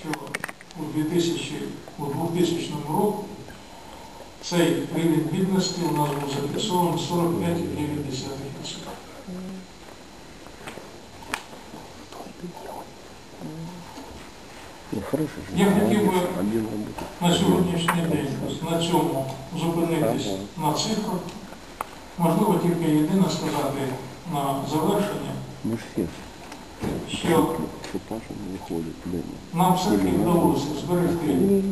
що у 2000, у 2000 року цей рівень бідності у нас був зафіксований 45,9%. Ну. Я хотів би на сьогоднішній день на цьому зупинитись на цифрах. Можливо, тільки єдине сказати на завершення, все. Що Что не выходит. Блин. нам все-таки вдалося зберегти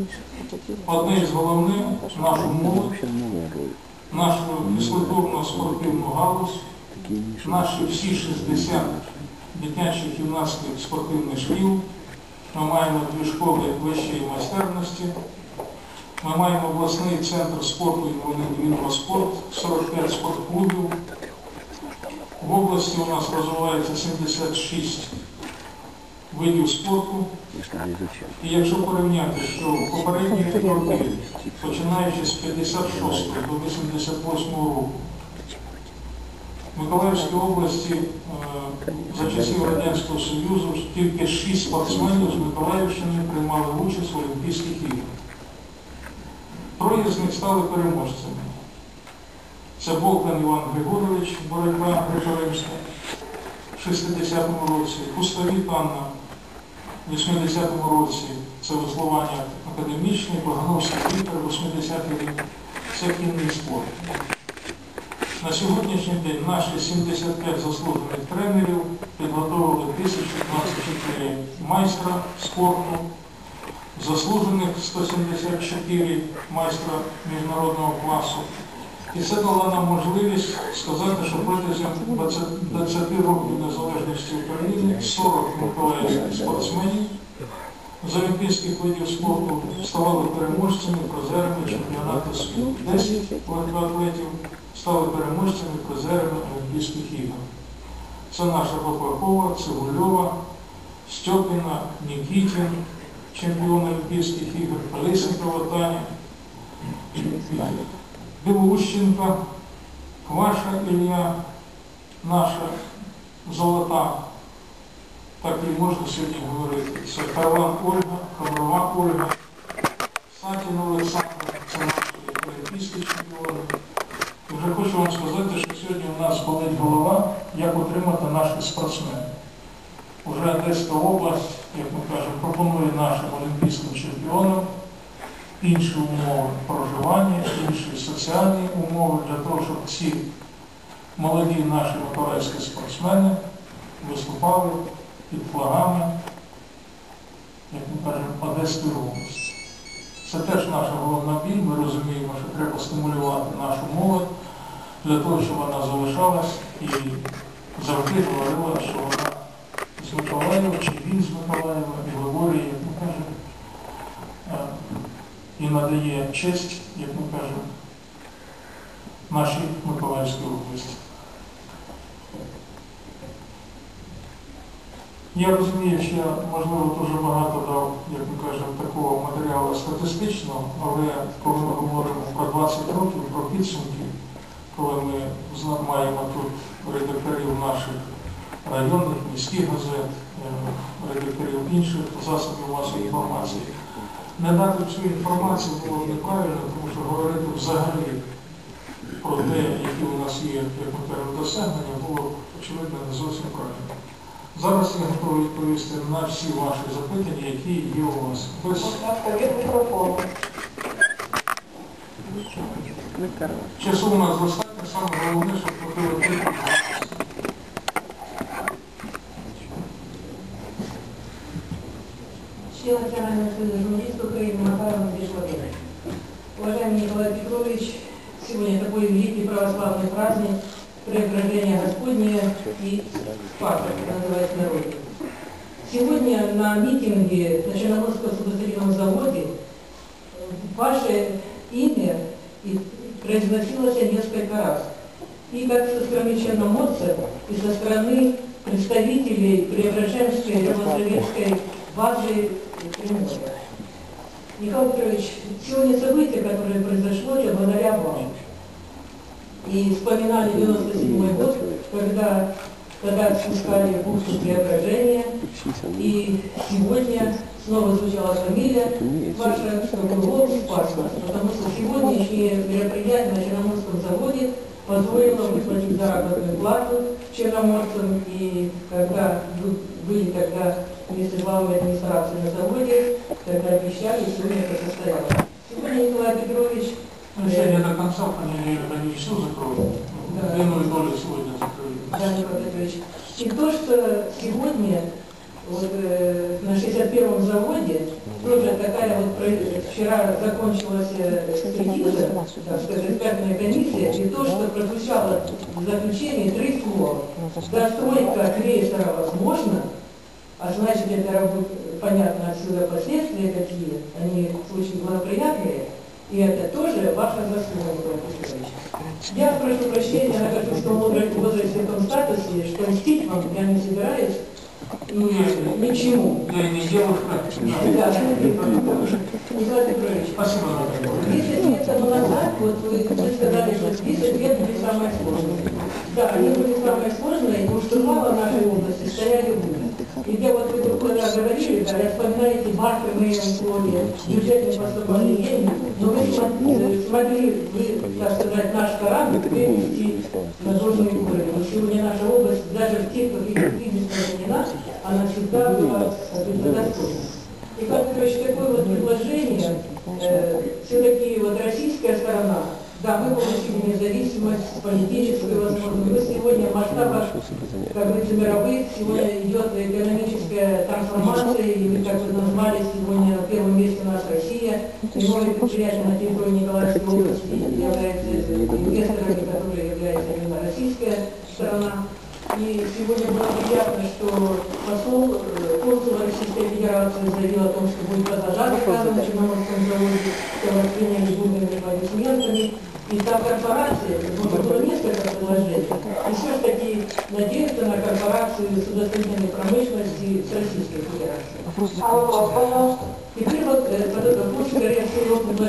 одне з головних нашу молодь, нашу фізкультурно-спортивну галузь, наші всі 60 дитячих юнацьких спортивних шкіл. Ми маємо дві школи вищої майстерності. Ми маємо обласний центр спорту і інваспорт, 45 спортклубів. В області у нас розвивається 76 видів спорту. І якщо порівняти, що попередні роки, починаючи з 56 до 88 року, в Миколаївській області е, за часів Радянського Союзу тільки 6 спортсменів з Миколаївщини приймали участь в Олімпійських іграх. Троє з них стали переможцями. Це Богдан Іван Григорович, боротьба греко-римська в 60-му році, Пустовіт Анна в 80-му році це веслування академічне, Богановський Віктор, 80-й рік, це кінний спорт. На сьогоднішній день наші 75 заслужених тренерів підготовили 1024 майстра спорту, заслужених 174 майстра міжнародного класу. І це дало нам можливість сказати, що протягом 20, 20 років незалежності України 40 миколаївських спортсменів з олімпійських видів спорту ставали переможцями, призерами чемпіонату світу. 10 атлетів стали переможцями, призерами Олімпійських ігор. Це наша Попакова, Цигульова, Стьопіна, Нікітін, чемпіон Олімпійських ігор, Полисенкова Таня, Білущенка, Кваша Ілля, наша золота, так і можна сьогодні говорити. Це Карлан Ольга, Комрова Ольга, Сатін Олександр, це наші олімпійські чемпіони. І вже хочу вам сказати, що сьогодні у нас болить голова, як отримати наших спортсменів. Уже Одеська область, як ми кажемо, пропонує нашим олімпійським чемпіонам інші умови проживання, інші соціальні умови для того, щоб ці молоді наші миколаївські спортсмени виступали під флагами, як ми кажемо, Одеської області. Це теж наша головна біль. Ми розуміємо, що треба стимулювати нашу молодь для того, щоб вона залишалась і завжди говорила, що вона з Миколаєва, чи він з Миколаєва, і виборює, як ми кажемо, е, і надає честь, як ми кажемо, нашій Миколаївській області. Я розумію, що я, можливо, дуже багато дав, як ми кажемо, такого матеріалу статистичного, але коли ми говоримо про 20 років, про підсумки, коли ми маємо тут редакторів наших районних, міських газет, е, редакторів інших засобів масової інформації, не дати цю інформацію було неправильно, тому що говорити взагалі про те, які у нас є, як ми досягнення, було очевидно, не зовсім правильно. Зараз я готовий відповісти на всі ваші запитання, які є у вас. Без Будь ласка, від мікрофону. часу у нас достатньо, саме головне, щоб хватило тільки. Член Национального союза журналистов Украины Макаров Андрей Владимирович. Уважаемый Николай Петрович, сегодня такой великий православный праздник, преображение Господне и Пасха, как называется народе. Сегодня на митинге на Черноморском судостроительном заводе э, ваше имя произносилось несколько раз. И как со стороны черноморцев, и со стороны представителей Преображенской Новосоветской базы Приморья. Николай Петрович, сегодня событие, которое произошло, благодаря вам. И вспоминали 97 год, когда когда спускали бухту Преображения. И сегодня снова звучала фамилия ваша, Круглов, паспорт, потому что сегодняшнее мероприятие на Черноморском заводе позволило выплатить заработную плату черноморцам, и когда были тогда вместе с главой администрации на заводе, тогда обещали, сегодня это состоялось. Сегодня Николай Петрович Ну, сегодня до конца понедельника они все закроют. Да. Двойную долю сегодня закрыли. Да, Николай Петрович. И то, что сегодня вот, э, на 61-м заводе тоже такая вот вчера закончилась экспертиза, так сказать, экспертная комиссия, и то, что прозвучало в заключении три слова. Достройка крейсера возможна, а значит это работ- понятно отсюда последствия какие, они очень благоприятные, и это тоже ваша заслуга, Николай Петрович. Я прошу прощения, нахожусь в том возра- возрасте, в том статусе, что мстить вам я не собираюсь, Ну, я, ничему. я и не девушка. Да, Николай Петрович, Спасибо, Наталья. 10 лет тому назад, вот вы, вы сказали, что 10 лет были самые сложные. Да, они были самые сложные, и у штурвала нашей области стояли вы. И где вот вы когда говорили, когда вспоминаете марки моей условия, бюджетные поступали деньги, но вы смо- смогли, вы, так сказать, наш корабль вывести на должный уровень. Вот сегодня наша область, даже в тех, каких кризисных времена, она всегда была как бы, достойна. И как Петрович, такое вот предложение, э, все-таки вот российская сторона, да, мы получили независимость, политическую возможность, мы сегодня в масштабах, как говорится, мировых, сегодня идет экономическая трансформация, и вы как вы назвали, сегодня на первом месте у нас Предприятия на территории Николаевской области являются инвесторами, которые являются именно российская сторона. И сегодня было приятно, что посол, э, консул Российской Федерации заявил о том, что будет продолжать доказывать на Черноморском заводе, аплодисментами. И та корпорация, вот было несколько предложений, и все-таки надеяться на корпорацию судостроительной промышленности с Российской Федерацией. А вопрос, пожалуйста. Теперь вот э, под это пусть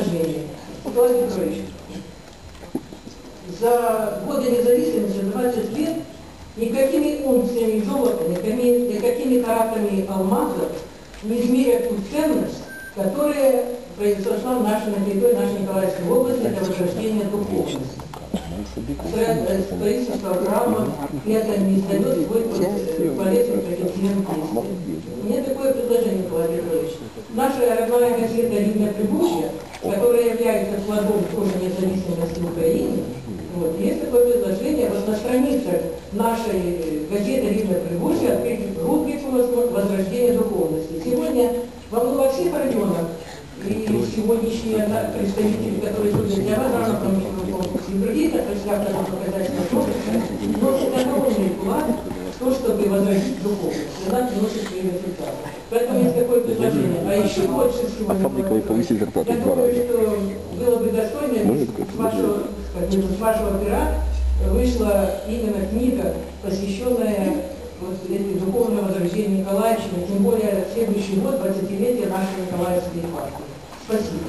предложения. Николай Петрович, за годы независимости, 20 лет, никакими унциями золота, никакими, никакими каратами алмазов не измерят ту ценность, которая произошла в нашей, на территории нашей Николаевской области, это возрождение духовности. Строя- Строительство храмов, и это не дает свой э, полезный действий. У меня такое предложение, Николай Петрович. Наша родная газета «Римля Прибужья», которая является плодом тоже независимости Украины, вот, есть такое предложение, вот на страницах нашей газеты «Римля Прибужья» открыть рубрику «Возрождение духовности». Сегодня во всех районах и сегодняшние представители, которые судят для вас, рано и другие, отраслях показательного комплекса, носят огромный вклад в то, чтобы возродить духовность. И она приносит свои результаты. Поэтому есть такое предложение. А еще больше всего, фабрика повысить зарплату я в два думаю, раза. что было бы достойно, Может, если как с вашего, с вашего пера вышла именно книга, посвященная вот этому духовному возрождению Николаевича, тем более следующий год, 20-летие нашей Николаевской епархии. Спасибо.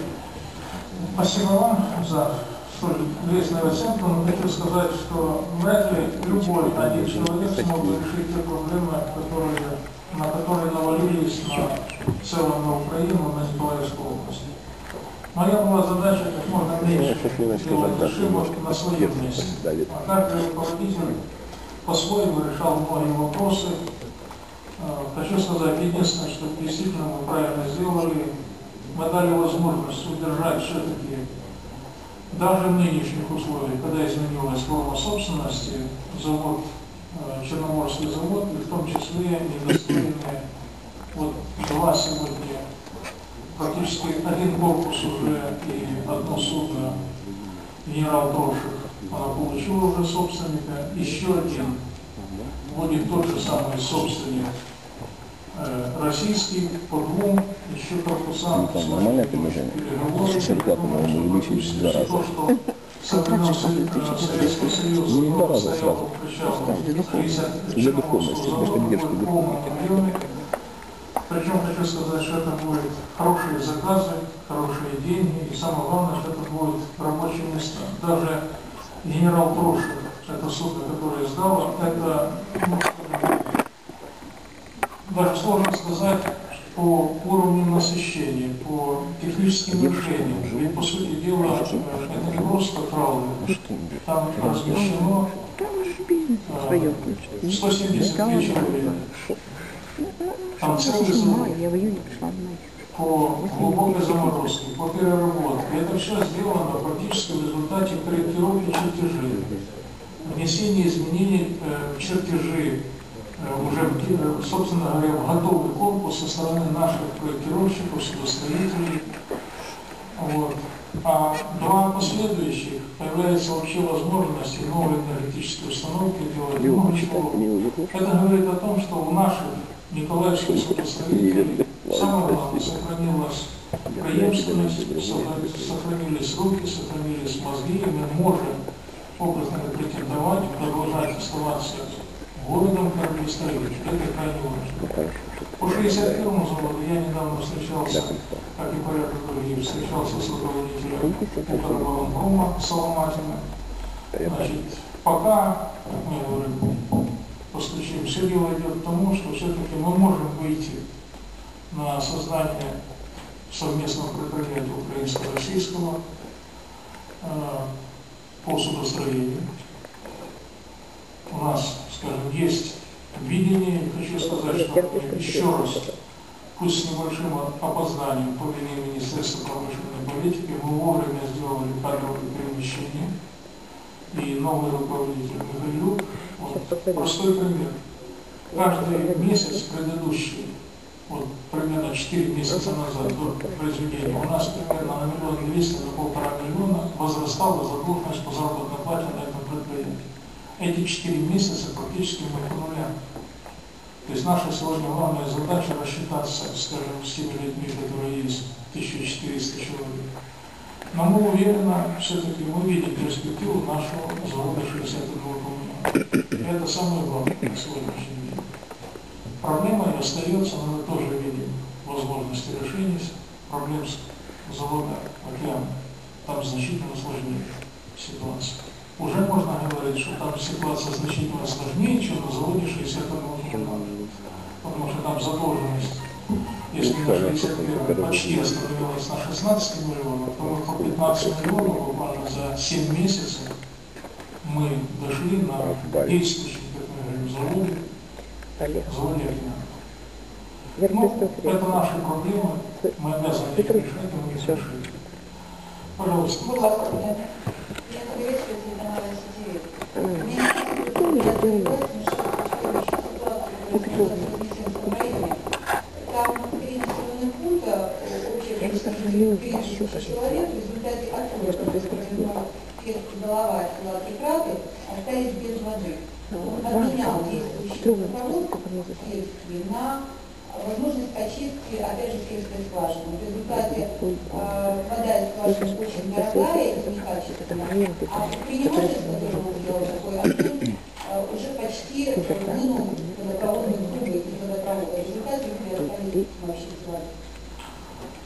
Спасибо вам за столь лестную оценку, но хочу сказать, что вряд ли любой один человек смог бы решить те проблемы, которые, на которые навалились на целом на Украину, на Николаевскую область. Моя была задача как можно меньше делать ошибок на своем месте. А каждый руководитель по-своему решал многие вопросы. Хочу сказать единственное, что действительно мы правильно сделали. Мы дали возможность удержать все-таки даже в нынешних условиях, когда изменилась форма собственности, завод, Черноморский завод, и в том числе недостроенные вот два сегодня, практически один корпус уже и одно судно генерал Трошев, она получила уже собственника, еще один будет тот же самый собственник э, российский по двум еще корпусам. Ну, там нормальное предложение. Можно увеличить в два раза. То, что со времен Со- Советского Союза не в два раза сразу. под причалом 30 Для духовности, для поддержки в полном объеме. Причем хочу сказать, что это будут хорошие заказы, хорошие деньги, и самое главное, что это будут рабочие места. Даже генерал Трошев, это судно, которое сдало, это ну, даже сложно сказать по уровню насыщения, по техническим решениям. Ведь, по сути дела, это не просто травмы. Там размещено э, 173 человека. Там целый завод Я в июне пришла в май. по глубокой заморозке, по переработке. Это все сделано практически в результате корректировки чертежей, внесения изменений э, в чертежи, э, уже, э, собственно говоря, в готовый корпус со стороны наших проектировщиков, судостроителей. Вот. А два последующих появляется вообще возможность и новые энергетические установки делать много чего. Это говорит о том, что у наших николаевских судостроителей самое главное сохранилась преемственность, сохра- сохранились руки, сохранились мозги, и мы можем образно претендовать, продолжать оставаться городом кораблестроителей. Это крайне важно. По 61-му заводу я недавно встречался, как и порядок других, встречался с руководителем Укроборонпрома Соломатина. Значит, пока, как говорим, постучим, все дело идет к тому, что все-таки мы можем выйти на создание совместного предприятия украинско-российского э, по судостроению. У нас, скажем, есть видение, и хочу сказать, что еще раз, пусть с небольшим опозданием по вине Министерства промышленной политики, мы вовремя сделали кадровые перемещения, и новый руководитель Михайлюк, вот, простой пример. Каждый месяц предыдущий, вот примерно 4 месяца назад до произведения, у нас примерно на миллион двести до полтора миллиона возрастала задолженность по заработной плате на этом предприятии. Эти 4 месяца практически мы по нулям. То есть наша сегодня главная задача рассчитаться, скажем, с теми людьми, которые есть, 1400 человек. Но мы уверенно, все-таки мы видим перспективу нашего завода 62 коммуна. Это самое главное на сегодняшний день. Проблема и остается, но мы тоже видим возможности решения проблем с завода «Океан». Там значительно сложнее ситуация. Уже можно говорить, что там ситуация значительно сложнее, чем на заводе 61 коммуна. Потому что там задолженность если на 61 почти остановилась на 16 миллионов, то по 15 миллионов буквально за 7 месяцев мы дошли на действующий, как мы говорим, Олег. Я Ну, это наши проблемы, мы обязаны их решать, и мы их решим. Пожалуйста. Будь ласка, я я приветствую телеканал СТВ. Меня там три населенных пункта, 3000 пожалуйста. человек, в результате Я голова села Прекраты остались без воды. Он обменял действующие водопровод Киевский на возможность очистки, опять же, сельской скважины. В результате э, вода из скважины очень дорогая и некачественная, а предпринимательство, которое сделано такой обмен, э, уже почти э, вынул водопроводные трубы из водопровода. В результате люди остались вообще воды.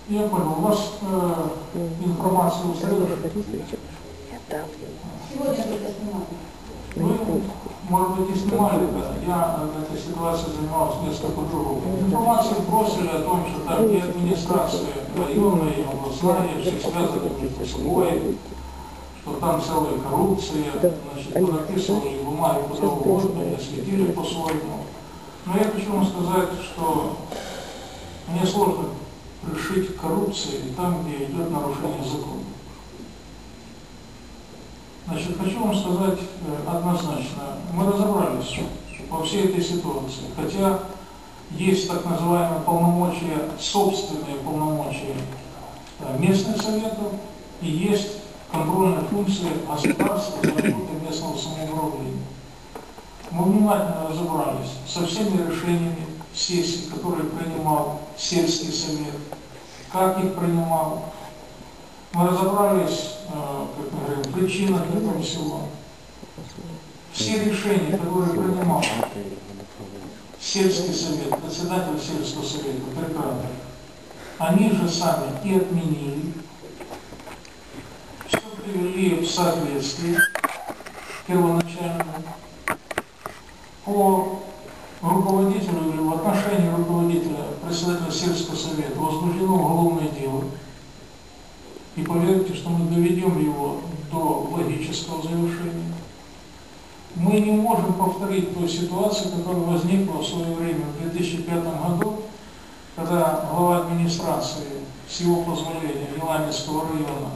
Я понял, у вас э, информация? Снимали. Вы, может быть, и снимали это. Я этой ситуации занимался несколько по-другому. Информацию бросили о том, что там и администрация районная, и областная, все связаны между собой, что там целая коррупция, значит, написывали бумаги куда угодно, и осветили по-своему. Но я хочу вам сказать, что мне сложно пришить к коррупции там, где идет нарушение закона. Значит, хочу вам сказать э, однозначно, мы разобрались во всей этой ситуации, хотя есть так называемые полномочия, собственные полномочия э, местных советов и есть контрольные функции государства за местного самоуправления. Мы внимательно разобрались со всеми решениями сессий, которые принимал сельский совет, как их принимал, мы разобрались, э, как мы говорим, в причинах этого всего. Все решения, которые принимал сельский совет, председатель сельского совета, прекрасно, они же сами и отменили, все привели в соответствие первоначально по руководителю или в отношении председателя сельского совета возбуждено уголовное дело. И поверьте, что мы доведем его до логического завершения. Мы не можем повторить той ситуации, которая возникла в свое время в 2005 году, когда глава администрации с его позволения Еламинского района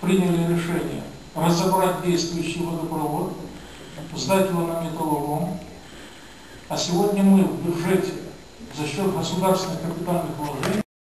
приняли решение разобрать действующий водопровод, сдать его на металлолом, а сегодня мы в бюджете за счет государственных капитальных вложений